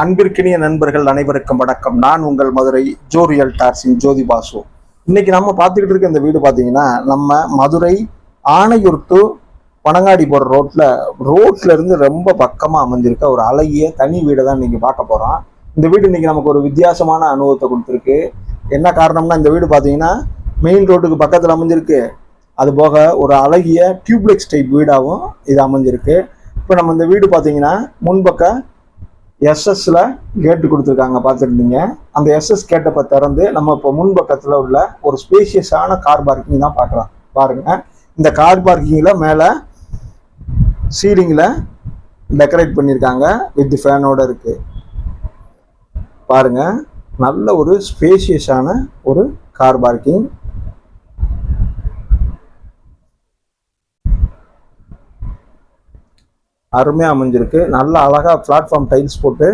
அன்பிற்கினிய நண்பர்கள் அனைவருக்கும் வணக்கம். நான் உங்கள் மதுரை ஜோரியல் டார்சின் ஜோதி பாசு இன்னைக்கு நம்ம பார்த்துக்கிட்டு இருக்க இந்த வீடு பார்த்தீங்கன்னா நம்ம மதுரை ஆணையூர் டு பனங்காடி போகிற ரோட்ல ரோட்ல இருந்து ரொம்ப பக்கமாக அமைஞ்சிருக்க ஒரு அழகிய தனி வீடை தான் இன்னைக்கு பார்க்க போகிறோம் இந்த வீடு இன்னைக்கு நமக்கு ஒரு வித்தியாசமான அனுபவத்தை கொடுத்துருக்கு. என்ன காரணம்னா இந்த வீடு பார்த்தீங்கன்னா மெயின் ரோட்டுக்கு பக்கத்தில் அமைஞ்சிருக்கு. அது போக ஒரு அழகிய டியூப்லெக்ஸ் டைப் வீடாகவும் இது அமைஞ்சிருக்கு. இப்போ நம்ம இந்த வீடு பார்த்தீங்கன்னா முன்பக்க எஸ்எஸ்ல கேட்டு கொடுத்துருக்காங்க பார்த்துருந்தீங்க. அந்த எஸ்எஸ் கேட்டப்ப திறந்து நம்ம இப்போ முன்பக்கத்தில் உள்ள ஒரு ஸ்பேஷியஸான கார் பார்க்கிங் தான் பார்க்கலாம். பாருங்க. இந்த கார் பார்க்கிங்கில் மேலே சீலிங்கில் டெக்கரேட் பண்ணியிருக்காங்க வித் ஃபேனோட இருக்கு. பாருங்க. நல்ல ஒரு ஸ்பேஷியஸான ஒரு கார் பார்க்கிங் அருமையாக அமைஞ்சிருக்கு. நல்ல அழகாக பிளாட்ஃபார்ம் டைல்ஸ் போட்டு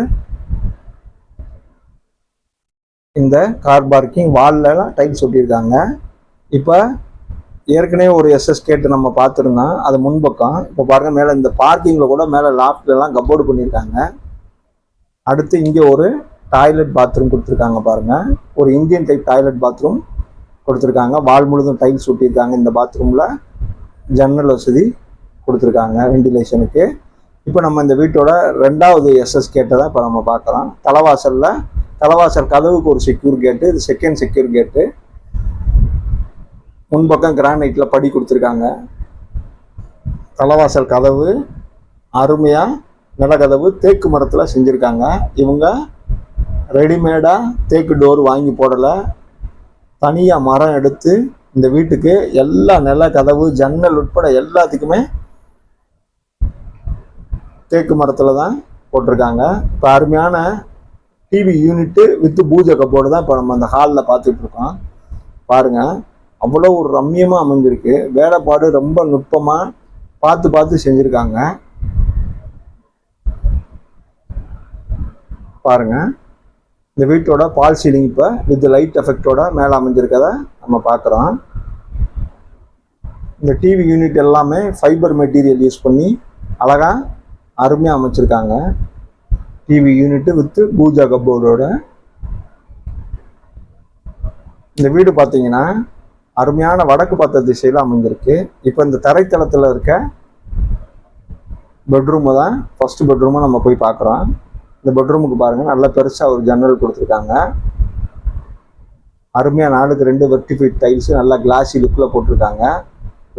இந்த கார் பார்க்கிங் வால்லாம் டைல்ஸ் ஒட்டியிருக்காங்க. இப்போ ஏற்கனவே ஒரு எஸ்எஸ் கேட்டு நம்ம பார்த்துருந்தோம். அது முன்பக்கம். இப்போ பாருங்க மேலே இந்த பார்க்கிங்கில் கூட மேலே லாஃப்ட்லாம் கப்போர்டு பண்ணியிருக்காங்க. அடுத்து இங்கே ஒரு டாய்லெட் பாத்ரூம் கொடுத்துருக்காங்க பாருங்கள் ஒரு இந்தியன் டைப் டாய்லெட் பாத்ரூம் கொடுத்துருக்காங்க. வால் முழுதும் டைல்ஸ் ஒட்டியிருக்காங்க. இந்த பாத்ரூமில் ஜன்னல் வசதி கொடுத்துருக்காங்க. வெண்டிலேஷனுக்கு இப்போ நம்ம இந்த வீட்டோட ரெண்டாவது எஸ்எஸ் கேட்டை தான் இப்போ நம்ம பார்க்குறோம் தலைவாசலில் தலைவாசல் கதவுக்கு ஒரு செக்யூர் கேட்டு இது செகண்ட் செக்யூர் கேட்டு முன்பக்கம் கிரானைட்டில் படி கொடுத்துருக்காங்க. தலைவாசல் கதவு அருமையாக நிலக்கதவு தேக்கு மரத்தில் செஞ்சுருக்காங்க. இவங்க ரெடிமேடாக தேக்கு டோர் வாங்கி போடலை. தனியாக மரம் எடுத்து இந்த வீட்டுக்கு எல்லா நில கதவு ஜன்னல் உட்பட எல்லாத்துக்குமே தேக்கு மரத்தில் தான் போட்டிருக்காங்க. இப்போ அருமையான டிவி யூனிட்டு வித்து பூஜை கப்போர்டு தான் இப்போ நம்ம அந்த ஹாலில் பார்த்துட்டு இருக்கோம். அவ்வளோ ஒரு ரம்மியமாக அமைஞ்சிருக்கு. வேலைப்பாடு ரொம்ப நுட்பமாக பார்த்து பார்த்து செஞ்சுருக்காங்க. பாருங்கள் இந்த வீட்டோட பால் சீலிங் இப்போ வித் லைட் எஃபெக்டோட மேலே அமைஞ்சிருக்கத நம்ம பார்க்குறோம். இந்த டிவி யூனிட் எல்லாமே ஃபைபர் மெட்டீரியல் யூஸ் பண்ணி அழகாக அருமையாக அமைச்சிருக்காங்க. டிவி யூனிட்டு வித்து பூஜா கப்போர்டோட இந்த வீடு பார்த்தீங்கன்னா அருமையான வடக்கு பார்த்த திசையில் அமைஞ்சிருக்கு. இப்போ இந்த தரைத்தளத்தில் இருக்க பெட்ரூமை தான் ஃபஸ்ட்டு பெட்ரூமை நம்ம போய் பார்க்குறோம் இந்த பெட்ரூமுக்கு பாருங்கள் நல்ல பெருசாக ஒரு ஜன்னல் கொடுத்துருக்காங்க. அருமையாக நாலுக்கு ரெண்டு வெர்டிஃபைட் டைல்ஸு நல்லா கிளாஸி லுக்கில் போட்டிருக்காங்க.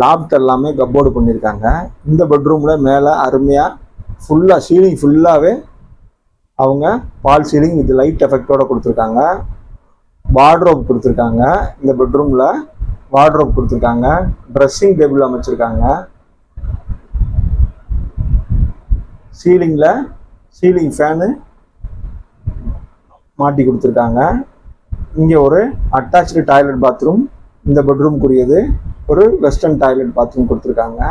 லாப்ட் எல்லாமே கப்போர்டு பண்ணியிருக்காங்க இந்த பெட்ரூமில் மேலே அருமையாக ஃபுல்லாக சீலிங் ஃபுல்லாகவே அவங்க பால் சீலிங் வித் லைட் எஃபெக்டோடு கொடுத்துருக்காங்க. வார்ட்ரோப் கொடுத்துருக்காங்க. இந்த பெட்ரூமில் வார்ட்ரோப் கொடுத்துருக்காங்க. ட்ரெஸ்ஸிங் டேபிள் அமைச்சிருக்காங்க. சீலிங்கில் சீலிங் ஃபேனு மாட்டி கொடுத்துருக்காங்க. இங்கே ஒரு அட்டாச்சு டாய்லெட் பாத்ரூம் இந்த பெட்ரூம்க்குரியது ஒரு வெஸ்டர்ன் டாய்லெட் பாத்ரூம் கொடுத்துருக்காங்க.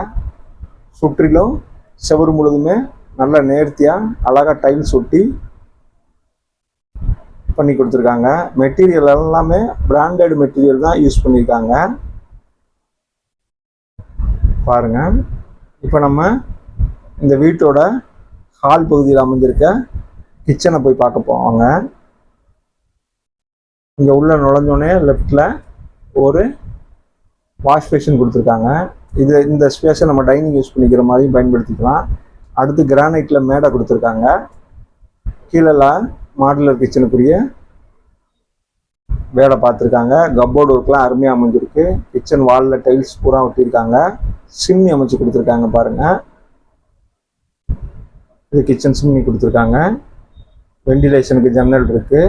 சுற்றிலும் செவரு முழுதுமே நல்லா நேர்த்தியாக அழகாக டைல்ஸ் ஒட்டி பண்ணி கொடுத்துருக்காங்க. மெட்டீரியல் எல்லாமே பிராண்டட் மெட்டீரியல் தான் யூஸ் பண்ணியிருக்காங்க. பாருங்க. இப்போ நம்ம இந்த வீட்டோட ஹால் பகுதியில் அமைஞ்சிருக்க கிச்சனை போய் பார்க்க போவாங்க. இங்கே உள்ளே நுழைஞ்சோடனே லெஃப்டில் ஒரு வாஷ் பேஷன் கொடுத்துருக்காங்க. இது இந்த ஸ்பேஸை நம்ம டைனிங் யூஸ் பண்ணிக்கிற மாதிரியும் பயன்படுத்திக்கலாம். அடுத்து கிரானைட்டில் மேடை கொடுத்துருக்காங்க. கீழெல்லாம் மாடுலர் கிச்சனுக்குரிய வேலை பார்த்துருக்காங்க. கப்போர்டு ஒர்க்லாம் அருமையாக அமைஞ்சிருக்கு. கிச்சன் வாலில் டைல்ஸ் பூரா ஒட்டியிருக்காங்க. சிம்னி அமைச்சு கொடுத்துருக்காங்க பாருங்கள் இது கிச்சன் சிம்னி கொடுத்துருக்காங்க. வெண்டிலேஷனுக்கு ஜன்னல் இருக்குது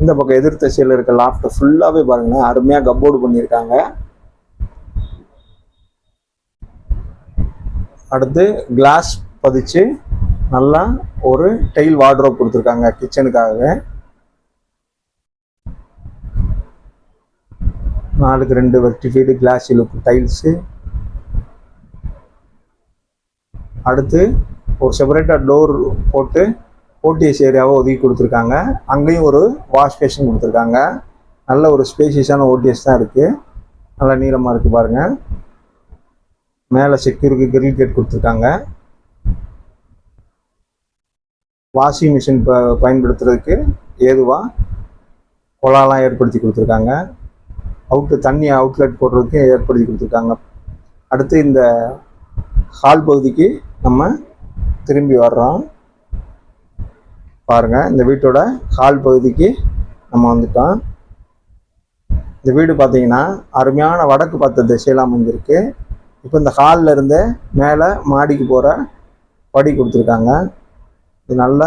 இந்த பக்கம் எதிர் திசையில் இருக்க லாஃப்ட் ஃபுல்லாகவே பாருங்கள் அருமையாக கப்போர்டு பண்ணியிருக்காங்க. அடுத்து கிளாஸ் பதிச்சு நல்லா ஒரு டைல் வார்ட்ரோப் கொடுத்துருக்காங்க கிச்சனுக்காக நாலுக்கு ரெண்டு வெர்டிஃபைடு கிளாஸ் இழுக்கு டைல்ஸு அடுத்து ஒரு செப்பரேட்டாக டோர் போட்டு ஓடிஎஸ் ஏரியாவை ஒதுக்கி கொடுத்துருக்காங்க. அங்கேயும் ஒரு வாஷ் பேஷன் கொடுத்துருக்காங்க. நல்ல ஒரு ஸ்பேசியஸான ஓடிஎஸ் தான் இருக்குது நல்லா நீளமாக இருக்குது பாருங்கள் மேலே செக்யூருக்கு கிரில் கேட் கொடுத்துருக்காங்க. வாஷிங் மிஷின் ப பயன்படுத்துறதுக்கு ஏதுவாக குழாலாம் ஏற்படுத்தி கொடுத்துருக்காங்க. அவுட்டு தண்ணி அவுட்லெட் போடுறதுக்கு ஏற்படுத்தி கொடுத்துருக்காங்க. அடுத்து இந்த ஹால் பகுதிக்கு நம்ம திரும்பி வர்றோம். பாருங்கள் இந்த வீட்டோட ஹால் பகுதிக்கு நம்ம வந்துட்டோம். இந்த வீடு பார்த்தீங்கன்னா அருமையான வடக்கு பார்த்த திசையெல்லாம் அமைஞ்சிருக்கு. இப்போ இந்த ஹாலில் இருந்து மேலே மாடிக்கு போகிற படி கொடுத்துருக்காங்க. இது நல்ல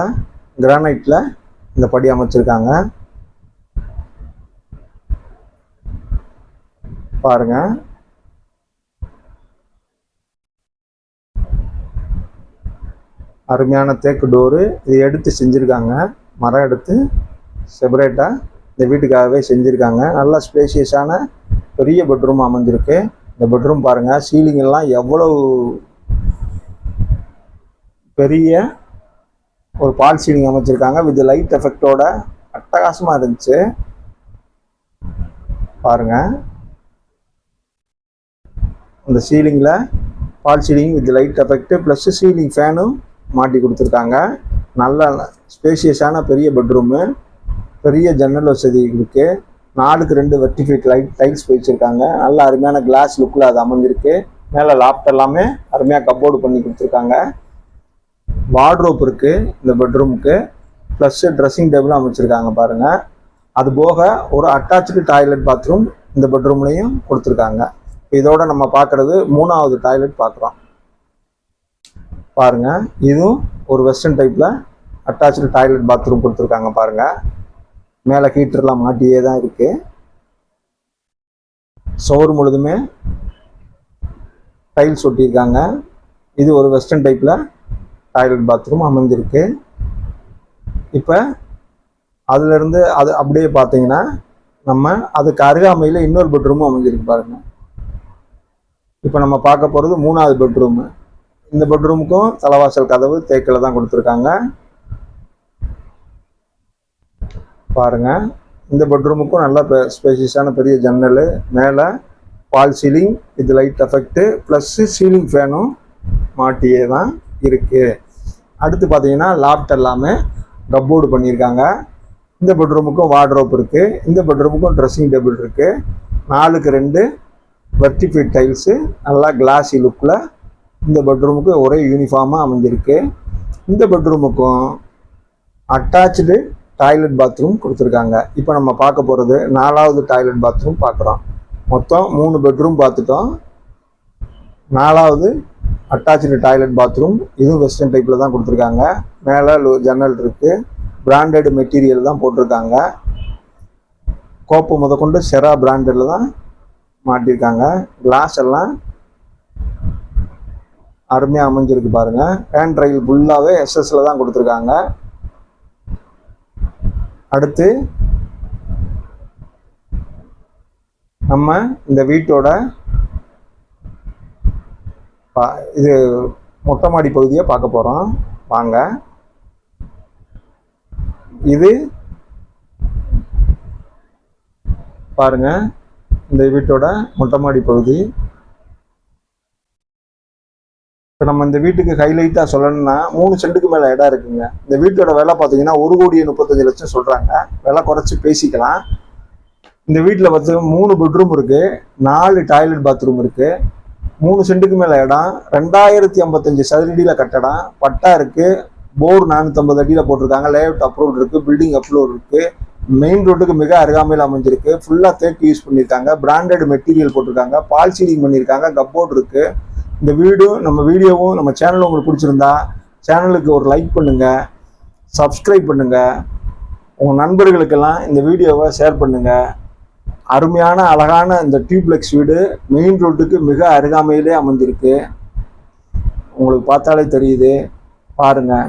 கிரானைட்டில் இந்த படி அமைச்சிருக்காங்க. பாருங்க. அருமையான தேக்கு டோரு. இது எடுத்து செஞ்சுருக்காங்க. மரம் எடுத்து செப்பரேட்டாக இந்த வீட்டுக்காகவே செஞ்சுருக்காங்க. நல்லா ஸ்பேசியஸான பெரிய பெட்ரூம் அமைஞ்சிருக்கு. இந்த பெட்ரூம் பாருங்கள் சீலிங் எல்லாம் எவ்வளவு பெரிய ஒரு பால் சீலிங் அமைச்சிருக்காங்க. வித் லைட் எஃபெக்டோட அட்டகாசமாக இருந்துச்சு. பாருங்க. அந்த சீலிங்கில் fall ceiling with light effect plus ceiling ஃபேனும் மாட்டி கொடுத்துருக்காங்க. நல்ல ஸ்பேசியஸான பெரிய பெட்ரூமு பெரிய ஜன்னல் வசதி இருக்குது நாலுக்கு ரெண்டு வெர்டிஃபைட் லைட் டைல்ஸ் வச்சிருக்காங்க நல்ல அருமையான கிளாஸ் லுக்கில் அது அமைஞ்சிருக்கு மேலே லாப்ட் எல்லாமே அருமையாக கப்போர்டு பண்ணி கொடுத்துருக்காங்க. வார்ட்ரோப் இருக்குது இந்த பெட்ரூமுக்கு ப்ளஸ் ட்ரெஸ்ஸிங் டேபிளும் அமைச்சிருக்காங்க பாருங்கள் அது போக ஒரு அட்டாச்சு டாய்லெட் பாத்ரூம் இந்த பெட்ரூம்லையும் கொடுத்துருக்காங்க. இதோட நம்ம பார்க்குறது மூணாவது டாய்லெட் பார்க்குறோம். பாருங்கள் இதுவும் ஒரு வெஸ்டர்ன் டைப்பில் அட்டாச்சு டாய்லெட் பாத்ரூம் கொடுத்துருக்காங்க பாருங்கள் மேலே ஹீட்டர்லாம் மாட்டியே தான் இருக்குது சோறு முழுதுமே டைல்ஸ் ஒட்டியிருக்காங்க. இது ஒரு வெஸ்டர்ன் டைப்பில் டாய்லெட் பாத்ரூம் அமைஞ்சிருக்கு. இப்போ அதுலேருந்து அது அப்படியே பார்த்தீங்கன்னா நம்ம அதுக்கு அருகாமையில் இன்னொரு பெட்ரூமும் அமைஞ்சிருக்கு பாருங்க. இப்போ நம்ம பார்க்க போகிறது மூணாவது பெட்ரூமு இந்த பெட்ரூமுக்கும் தலைவாசல் கதவு தேக்கில் தான் கொடுத்துருக்காங்க. பாருங்கள் இந்த பெட்ரூமுக்கும் நல்ல ஸ்பேசியஸான பெரிய ஜன்னல் மேலே பால் சீலிங் இது லைட் எஃபெக்ட் ப்ளஸ்ஸு சீலிங் ஃபேனும் மாட்டியே தான் இருக்குது அடுத்து பார்த்தீங்கன்னா லாப்ட் எல்லாமே கப்போர்டு பண்ணியிருக்காங்க. இந்த பெட்ரூமுக்கும் வார்ட்ரோப் இருக்குது இந்த பெட்ரூமுக்கும் ட்ரெஸ்ஸிங் டேபிள் இருக்குது நாலுக்கு ரெண்டு வெர்டிஃபைட் டைல்ஸு நல்லா கிளாஸி லுக்கில் இந்த பெட்ரூமுக்கு ஒரே யூனிஃபார்மாக அமைஞ்சிருக்கு. இந்த பெட்ரூமுக்கும் அட்டாச்சு டாய்லெட் பாத்ரூம் கொடுத்துருக்காங்க. இப்போ நம்ம பார்க்க போகிறது நாலாவது டாய்லெட் பாத்ரூம் பார்க்குறோம். மொத்தம் மூணு பெட்ரூம் பார்த்துட்டோம். நாலாவது அட்டாச்சு டாய்லெட் பாத்ரூம் இதுவும் வெஸ்டர்ன் டைப்பில் தான் கொடுத்துருக்காங்க. மேலே ஜன்னல் இருக்குது பிராண்டட் மெட்டீரியல் தான் போட்டிருக்காங்க. கோப்பு முதற்கொண்டு செரா பிராண்டடில் தான் மாட்டியிருக்காங்க கிளாஸ் எல்லாம் அருமையாக அமைஞ்சிருக்கு பாருங்கள் ஹேண்ட் ரயில் ஃபுல்லாகவே எஸ்எஸ்ல தான் கொடுத்துருக்காங்க. அடுத்து நம்ம இந்த வீட்டோட பா- இது மொட்டை மாடி பகுதியை பார்க்க போகிறோம் வாங்க. இது பாருங்க இந்த வீட்டோட மொட்டை மாடி பகுதி. இப்போ நம்ம இந்த வீட்டுக்கு ஹைலைட்டாக சொல்லணும்னா மூணு சென்ட்டுக்கு மேலே இடம் இருக்குங்க. இந்த வீட்டோட விலை பார்த்தீங்கன்னா ஒரு கோடியே முப்பத்தஞ்சு லட்சம் சொல்கிறாங்க விலை குறைச்சி பேசிக்கலாம். இந்த வீட்டில் பார்த்து மூணு பெட்ரூம் இருக்குது நாலு டாய்லெட் பாத்ரூம் இருக்குது மூணு சென்ட்டுக்கு மேலே இடம். ரெண்டாயிரத்தி ஐம்பத்தஞ்சு சதுரடியில் கட்டடம் பட்டா இருக்கு. போர் நானூற்றம்பது அடியில் போட்டிருக்காங்க. லேஅவுட் அப்ரூவல் இருக்குது பில்டிங் அப்ரூவல் இருக்குது மெயின் ரோட்டுக்கு மிக அருகாமையில் அமைஞ்சிருக்கு. ஃபுல்லாக தேக்கு யூஸ் பண்ணியிருக்காங்க. பிராண்டட் மெட்டீரியல் போட்டிருக்காங்க. பால் சீலிங் பண்ணியிருக்காங்க. கப்போர்ட் இருக்குது இந்த வீடும் நம்ம வீடியோவும் நம்ம சேனலும் உங்களுக்கு பிடிச்சிருந்தா சேனலுக்கு ஒரு லைக் பண்ணுங்கள் சப்ஸ்கிரைப் பண்ணுங்கள் உங்கள் நண்பர்களுக்கெல்லாம் இந்த வீடியோவை ஷேர் பண்ணுங்கள் அருமையான அழகான இந்த டியூப்ளெக்ஸ் வீடு மெயின் ரோட்டுக்கு மிக அருகாமையிலே அமைஞ்சிருக்கு உங்களுக்கு பார்த்தாலே தெரியுது. பாருங்கள்